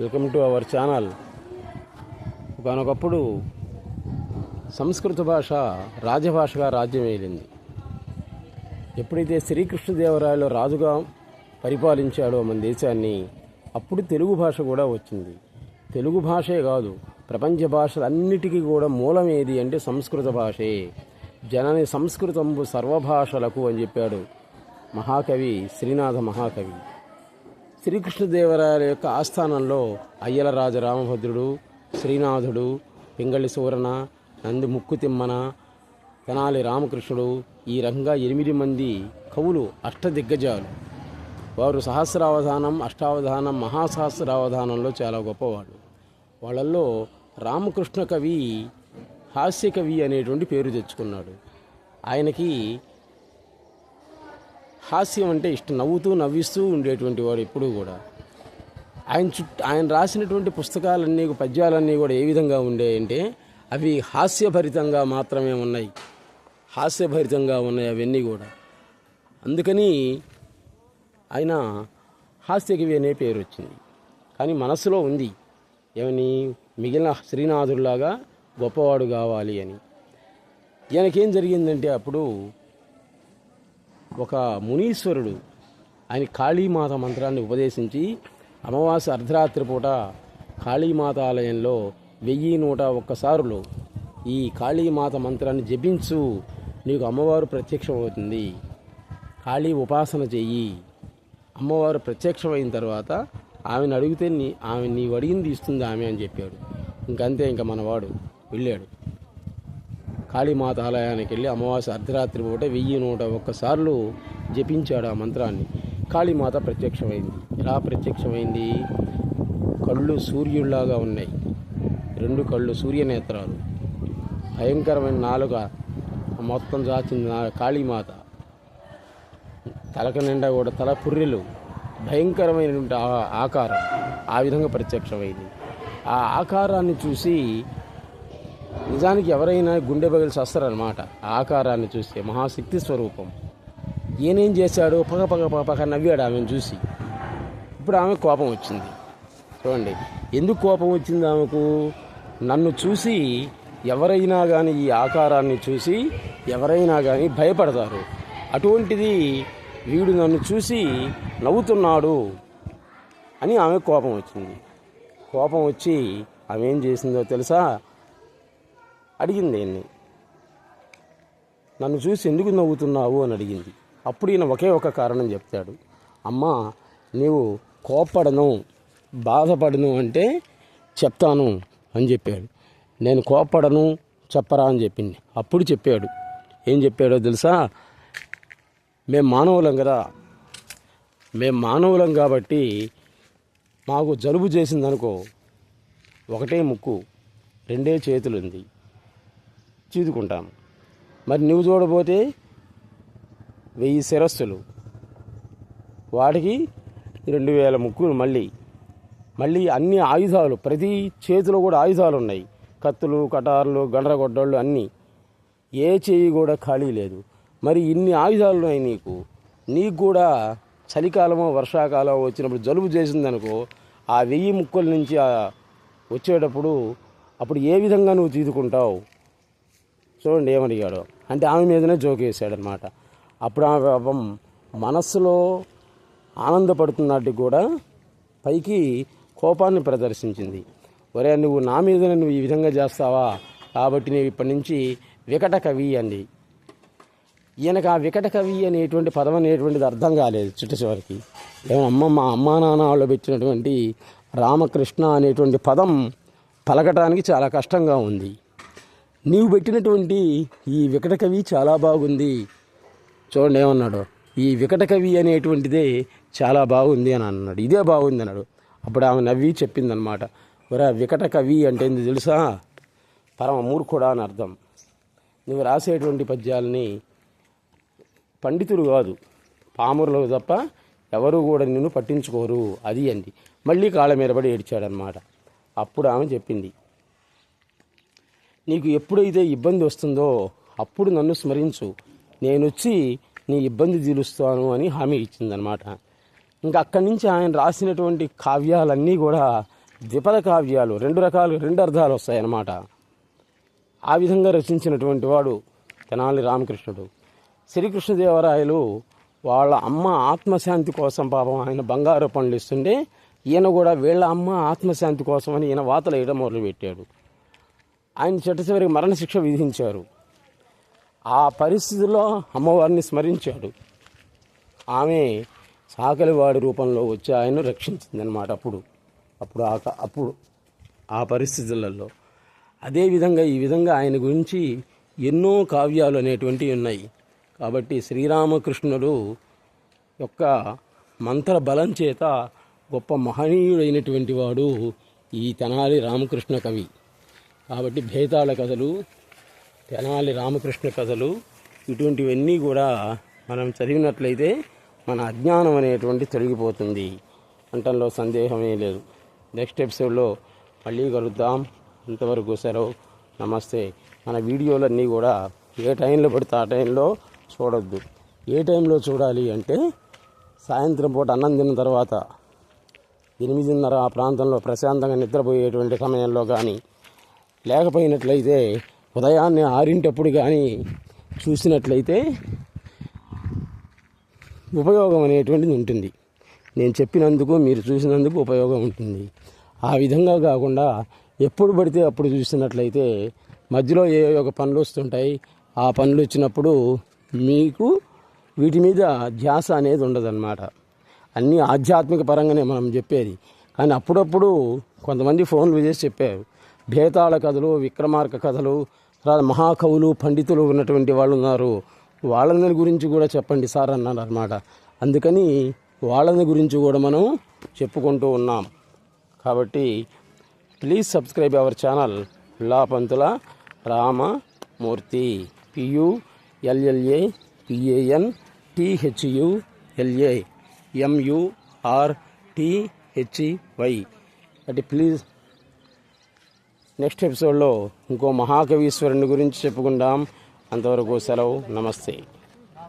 Welcome to our channel ఒకనొకప్పుడు సంస్కృత భాష రాజభాషగా రాజ్యం ఏలింది. ఎప్పుడైతే శ్రీకృష్ణదేవరాయలు రాజుగా పరిపాలించాడో మన దేశాన్ని అప్పుడు తెలుగు భాష కూడా వచ్చింది. తెలుగు భాషే కాదు ప్రపంచ భాషలన్నిటికీ కూడా మూలం ఏది అంటే సంస్కృత భాషే. జనని సంస్కృతంబు సర్వభాషలకు అని చెప్పాడు మహాకవి శ్రీనాథ మహాకవి. శ్రీకృష్ణదేవరాయల యొక్క ఆస్థానంలో అయ్యలరాజు రామభద్రుడు శ్రీనాథుడు పింగళి సూరణ నంది ముక్కు తిమ్మన తెనాలి రామకృష్ణుడు ఈ రకంగా ఎనిమిది మంది కవులు అష్టదిగ్గజాలు. వారు సహస్రావధానం అష్టావధానం మహాసహస్రావధానంలో చాలా గొప్పవాడు వాళ్ళల్లో రామకృష్ణ కవి హాస్య కవి అనేటువంటి పేరు తెచ్చుకున్నాడు. ఆయనకి హాస్యం అంటే ఇష్టం. నవ్వుతూ నవ్విస్తూ ఉండేటువంటి వాడు ఎప్పుడూ కూడా. ఆయన చుట్టూ ఆయన రాసినటువంటి పుస్తకాలన్నీ పద్యాలన్నీ కూడా ఏ విధంగా ఉండేయంటే అవి హాస్యభరితంగా మాత్రమే ఉన్నాయి. హాస్యభరితంగా ఉన్నాయి అవన్నీ కూడా. అందుకని ఆయన హాస్యకవి అనే పేరు వచ్చింది. కానీ మనసులో ఉంది ఏమని? మిగిలిన శ్రీనాథుడిలాగా గొప్పవాడు కావాలి అని. ఈయనకేం జరిగిందంటే అప్పుడు ఒక మునీశ్వరుడు ఆయన కాళీమాత మంత్రాన్ని ఉపదేశించి అమావాస్య అర్ధరాత్రి పూట కాళీమాత ఆలయంలో వెయ్యి నూట ఒక్కసారులు ఈ కాళీమాత మంత్రాన్ని జపించు నీకు అమ్మవారు ప్రత్యక్షమవుతుంది. కాళీ ఉపాసన చెయ్యి. అమ్మవారు ప్రత్యక్షమైన తర్వాత ఆమెను అడిగితే నీ ఆమె నీవు అడిగింది ఇస్తుంది ఆమె అని చెప్పాడు. ఇంకంతే ఇంకా మనవాడు వెళ్ళాడు. కాళీమాత ఆలయానికి వెళ్ళి అమావాస్య అర్ధరాత్రి పూట వెయ్యి నూట ఒక్కసార్లు జపించాడు ఆ మంత్రాన్ని. కాళీమాత ప్రత్యక్షమైంది. ఎలా ప్రత్యక్షమైంది? కళ్ళు సూర్యుల్లాగా ఉన్నాయి. రెండు కళ్ళు సూర్యనేత్రాలు భయంకరమైన నాలుక. మొత్తం చాచింది కాళీమాత. తలక నిండా కూడా తల పుర్రెలు. భయంకరమైనటువంటి ఆ- ఆకారం. ఆ విధంగా ప్రత్యక్షమైంది. ఆ ఆకారాన్ని చూసి నిజానికి ఎవరైనా గుండె పగిలి వస్తారనమాట ఆకారాన్ని చూస్తే మహాశక్తి స్వరూపం. ఈయనేం చేశాడు? పగ పగ పగ పగ నవ్వాడు ఆమెను చూసి. ఇప్పుడు ఆమె కోపం వచ్చింది. చూడండి. ఎందుకు కోపం వచ్చింది ఆమెకు? నన్ను చూసి ఎవరైనా కానీ ఈ ఆకారాన్ని చూసి ఎవరైనా కానీ భయపడతారు. అటువంటిది వీడు నన్ను చూసి నవ్వుతున్నాడు అని ఆమె కోపం వచ్చింది. కోపం వచ్చి ఆమె ఏం చేసిందో తెలుసా? అడిగింది ఆయన్ని. నన్ను చూసి ఎందుకు నవ్వుతున్నావు అని అడిగింది. అప్పుడు ఈయన ఒకే ఒక కారణం చెప్తాడు. అమ్మా నీవు కోప్పడను బాధపడను అంటే చెప్తాను అని చెప్పాడు. నేను కోప్పడను చెప్పరా అని చెప్పింది. అప్పుడు చెప్పాడు. ఏం చెప్పాడో తెలుసా? మేము మానవులం కదా. మేము మానవులం కాబట్టి మాకు జలుబు చేసిందనుకో ఒకటే ముక్కు రెండే చేతులు ఉంది చీదుకుంటాం. మరి నువ్వు చూడబోతే వెయ్యి శిరస్సులు. వాటికి రెండు వేల ముక్కులు మళ్ళీ. మళ్ళీ అన్ని ఆయుధాలు ప్రతి చేతిలో కూడా ఆయుధాలు ఉన్నాయి. కత్తులు కటార్లు గండ్రగొడ్డళ్ళు అన్నీ. ఏ చేయి కూడా ఖాళీ లేదు. మరి ఇన్ని ఆయుధాలు ఉన్నాయి నీకు. నీకు కూడా చలికాలమో వర్షాకాలం వచ్చినప్పుడు జలుబు చేసిందనుకో ఆ వెయ్యి ముక్కల నుంచి వచ్చేటప్పుడు అప్పుడు ఏ విధంగా నువ్వు తీదుకుంటావు చూడండి ఏమడిగాడు. అంటే ఆమె మీదనే జోక్ వేసాడనమాట అప్పుడు ఆమె పాపం మనస్సులో ఆనందపడుతున్నట్టు కూడా పైకి కోపాన్ని ప్రదర్శించింది. ఒరే నువ్వు నా మీదనే నువ్వు ఈ విధంగా చేస్తావా? కాబట్టి నేను ఇప్పటి నుంచి వికట కవి అండి ఈయనకు ఆ వికట కవి అనేటువంటి పదం అనేటువంటిది అర్థం కాలేదు చిట్ట చివరికి. అమ్మ మా అమ్మా నాన్న వాళ్ళు పెట్టినటువంటి రామకృష్ణ అనేటువంటి పదం పలకటానికి చాలా కష్టంగా ఉంది. నీవు పెట్టినటువంటి ఈ వికట కవి చాలా బాగుంది. చూడండి ఏమన్నాడు? ఈ వికట కవి అనేటువంటిదే చాలా బాగుంది అని అన్నాడు. ఇదే బాగుంది అన్నాడు. అప్పుడు ఆమె నవ్వి చెప్పిందనమాట ఒరా వికట కవి అంటే ఏంది తెలుసా? పరమ మూర్ఖుడా అని అర్థం. నువ్వు రాసేటువంటి పద్యాలని పండితుడు కాదు పామురులు తప్ప ఎవరు కూడా నిన్ను పట్టించుకోరు అది అండి మళ్ళీ కాళ్ళ మీద పడి ఏడ్చాడనమాట అప్పుడు ఆమె చెప్పింది నీకు ఎప్పుడైతే ఇబ్బంది వస్తుందో అప్పుడు నన్ను స్మరించు. నేను వచ్చి నీ ఇబ్బంది తీరుస్తాను అని హామీ ఇచ్చిందనమాట ఇంకా అక్కడి నుంచి ఆయన రాసినటువంటి కావ్యాలన్నీ కూడా ద్విపద కావ్యాలు రెండు రకాలు రెండు అర్థాలు వస్తాయన్నమాట. ఆ విధంగా రచించినటువంటి వాడు తెనాలి రామకృష్ణుడు. శ్రీకృష్ణదేవరాయలు వాళ్ళ అమ్మ ఆత్మశాంతి కోసం పాపం ఆయన బంగారు పనులు ఇస్తుంటే ఈయన కూడా వీళ్ళ అమ్మ ఆత్మశాంతి కోసం అని ఈయన వాతలు వేయడం మొదలుపెట్టాడు. ఆయన చెట్ట చివరికి మరణశిక్ష విధించారు. ఆ పరిస్థితుల్లో అమ్మవారిని స్మరించాడు. ఆమె సాకలివాడి రూపంలో వచ్చి ఆయన రక్షించిందనమాట అప్పుడు. అప్పుడు ఆ అప్పుడు ఆ పరిస్థితులలో. అదేవిధంగా ఈ విధంగా ఆయన గురించి ఎన్నో కావ్యాలు అనేటువంటివి ఉన్నాయి. కాబట్టి శ్రీరామకృష్ణుడు యొక్క మంత్ర బలం చేత గొప్ప మహనీయుడైనటువంటి వాడు ఈ తెనాలి రామకృష్ణ కవి. కాబట్టి భేతాళ కథలు తెనాలి రామకృష్ణ కథలు ఇటువంటివన్నీ కూడా మనం చదివినట్లయితే మన అజ్ఞానం అనేటువంటి తొలగిపోతుంది. అంటంలో సందేహమే లేదు. నెక్స్ట్ ఎపిసోడ్లో మళ్ళీ కలుద్దాం. ఇంతవరకు సెలవు నమస్తే. మన వీడియోలన్నీ కూడా ఏ టైంలో పడితే ఆ టైంలో చూడొద్దు. ఏ టైంలో చూడాలి అంటే సాయంత్రం పూట అన్నం తిన్న తర్వాత ఎనిమిదిన్నర ఆ ప్రాంతంలో ప్రశాంతంగా నిద్రపోయేటువంటి సమయంలో కానీ లేకపోయినట్లయితే ఉదయాన్నే ఆరింటప్పుడు కానీ చూసినట్లయితే ఉపయోగం అనేటువంటిది ఉంటుంది. నేను చెప్పినందుకు మీరు చూసినందుకు ఉపయోగం ఉంటుంది. ఆ విధంగా కాకుండా ఎప్పుడు పడితే అప్పుడు చూసినట్లయితే మధ్యలో ఏ ఒక పనులు వస్తుంటాయి ఆ పనులు వచ్చినప్పుడు మీకు వీటి మీద ధ్యాస అనేది ఉండదన్నమాట. అన్నీ ఆధ్యాత్మిక పరంగానే మనం చెప్పేది. కానీ అప్పుడప్పుడు కొంతమంది ఫోన్లు చేసి చెప్పారు భేతాళ కథలు విక్రమార్క కథలు తర్వాత మహాకవులు పండితులు ఉన్నటువంటి వాళ్ళు ఉన్నారు. వాళ్ళందరి గురించి కూడా చెప్పండి సార్ అన్నారు అనమాట అందుకని వాళ్ళని గురించి కూడా మనం చెప్పుకుంటూ ఉన్నాం. కాబట్టి please subscribe our channel. లాపంతుల Ramamurthy. P U L L A P A N T H U L A M U R T H Y అంటే ప్లీజ్ నెక్స్ట్ ఎపిసోడ్లో ఇంకో మహాకవీశ్వరుని గురించి చెప్పుకుందాం. అంతవరకు సెలవు. నమస్తే.